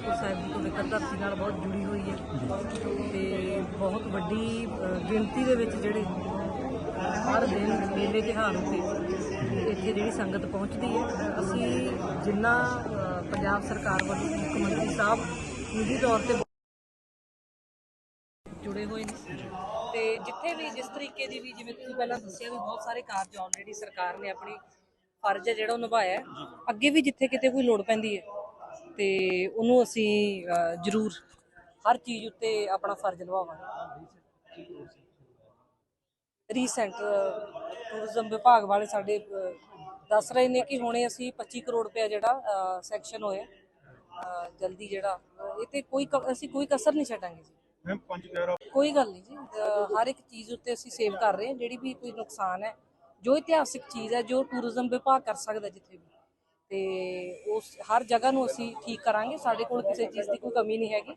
ਅਨੰਦਪੁਰ ਸਾਹਿਬ ਦੀ ਪਵਿੱਤਰ ਧਰਤੀ ਨਾਲ ਬਹੁਤ ਜੁੜੀ ਹੋਈ ਹੈ। ਤੇ ਬਹੁਤ ਵੱਡੀ ਗਿਣਤੀ ਦੇ ਵਿੱਚ ਜਿਹੜੇ ਹਰ ਦਿਨ ਮੇਲੇ ਤਿਹਾਰ ਉੱਤੇ ਇੱਥੇ ਜਿਹੜੀ ਸੰਗਤ ਪਹੁੰਚਦੀ ਹੈ। ਅਸੀਂ ਜਿੰਨਾ ਪੰਜਾਬ ਸਰਕਾਰ ਵੱਲੋਂ ਮੁੱਖ ਮੰਤਰੀ ਸਾਹਿਬ ਨਿੱਜੀ ਤੌਰ ਤੇ ਜੁੜੇ ਹੋਏ ਨੇ। ਤੇ ਜਿੱਥੇ ਵੀ ਜਿਸ ਤਰੀਕੇ ਦੀ ਵੀ ਜਿਵੇਂ ਤੁਸੀਂ ਪਹਿਲਾਂ ਦੱਸਿਆ ਵੀ ਬਹੁਤ ਸਾਰੇ ਕਾਰਜ ਆਲਰੇਡੀ ਸਰਕਾਰ ਨੇ ਆਪਣੀ ਫਰਜ਼ ਹੈ ਜਿਹੜਾ ਉਹ ਨਿਭਾਇਆ ਅੱਗੇ ਵੀ ਜਿੱਥੇ ਕਿਤੇ ਕੋਈ ਲੋੜ ਪੈਂਦੀ ਹੈ ਤੇ ਉਹਨੂੰ ਅਸੀਂ ਜ਼ਰੂਰ ਹਰ ਚੀਜ਼ ਉੱਤੇ ਆਪਣਾ ਫਰਜ਼ ਨਿਭਾਵਾਂਗੇ। ਰੀਸੈਂਟ ਟੂਰਿਜ਼ਮ ਵਿਭਾਗ ਵਾਲੇ ਸਾਡੇ ਦੱਸ ਰਹੇ ਨੇ ਕਿ ਹੁਣੇ ਅਸੀਂ 25 ਕਰੋੜ ਰੁਪਏ ਜਿਹੜਾ ਸੈਕਸ਼ਨ ਹੋਇਆ ਜਲਦੀ ਜਿਹੜਾ ਇਹ ਤੇ ਕੋਈ ਅਸੀਂ ਕੋਈ ਕਸਰ ਨਹੀਂ ਛੱਡਾਂਗੇ ਜੀ। ਕੋਈ ਗੱਲ ਨਹੀਂ ਜੀ ਹਰ ਇੱਕ ਚੀਜ਼ ਉੱਤੇ ਅਸੀਂ ਸੇਵ ਕਰ ਰਹੇ ਹਾਂ ਜਿਹੜੀ ਵੀ ਕੋਈ ਨੁਕਸਾਨ ਹੈ ਜੋ ਇਤਿਹਾਸਿਕ ਚੀਜ਼ ਹੈ ਜੋ ਟੂਰਿਜ਼ਮ ਵਿਭਾਗ ਕਰ ਸਕਦਾ ਜਿੱਥੇ ਵੀ। ਤੇ ਉਸ ਹਰ ਜਗ੍ਹਾ ਨੂੰ ਅਸੀਂ ਠੀਕ ਕਰਾਂਗੇ। ਸਾਡੇ ਕੋਲ ਕਿਸੇ ਚੀਜ਼ ਦੀ ਕੋਈ ਕਮੀ ਨਹੀਂ ਹੈਗੀ।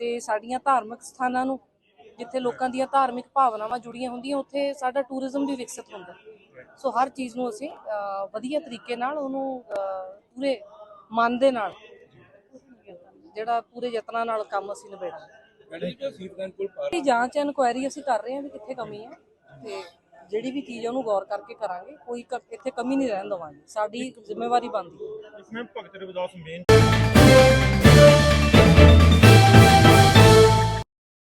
ਤੇ ਸਾਡੀਆਂ ਧਾਰਮਿਕ ਸਥਾਨਾਂ ਨੂੰ ਜਿੱਥੇ ਲੋਕਾਂ ਦੀਆਂ ਧਾਰਮਿਕ ਭਾਵਨਾਵਾਂ ਜੁੜੀਆਂ ਹੁੰਦੀਆਂ ਉੱਥੇ ਸਾਡਾ ਟੂਰਿਜ਼ਮ ਵੀ ਵਿਕਸਿਤ ਹੁੰਦਾ। ਸੋ ਹਰ ਚੀਜ਼ ਨੂੰ ਅਸੀਂ ਵਧੀਆ ਤਰੀਕੇ ਨਾਲ ਉਹਨੂੰ ਪੂਰੇ ਮਨ ਦੇ ਨਾਲ ਜਿਹੜਾ ਪੂਰੇ ਯਤਨਾਂ ਨਾਲ ਕੰਮ ਅਸੀਂ ਨਿਬੇੜਾਂਗੇ। ਮੈਡਮ ਜੀ ਕੋਲ ਜਾਂਚ ਇਨਕੁਆਇਰੀ ਅਸੀਂ ਕਰ ਰਹੇ ਹਾਂ ਵੀ ਕਿੱਥੇ ਕਮੀ ਹੈ। ਤੇ ਜਿਹੜੀ ਵੀ ਚੀਜ਼ ਹੈ ਉਹਨੂੰ ਗੌਰ ਕਰਕੇ ਕਰਾਂਗੇ, ਕੋਈ ਕ- ਇੱਥੇ ਕਮੀ ਨਹੀਂ ਰਹਿਣ ਦੇਵਾਂਗੇ। ਸਾਡੀ ਜ਼ਿੰਮੇਵਾਰੀ ਬਣਦੀ। ਹੈ ਇਸ ਮੈਂ ਭਗਤ ਰਵਿਦਾਸ ਮੇਨ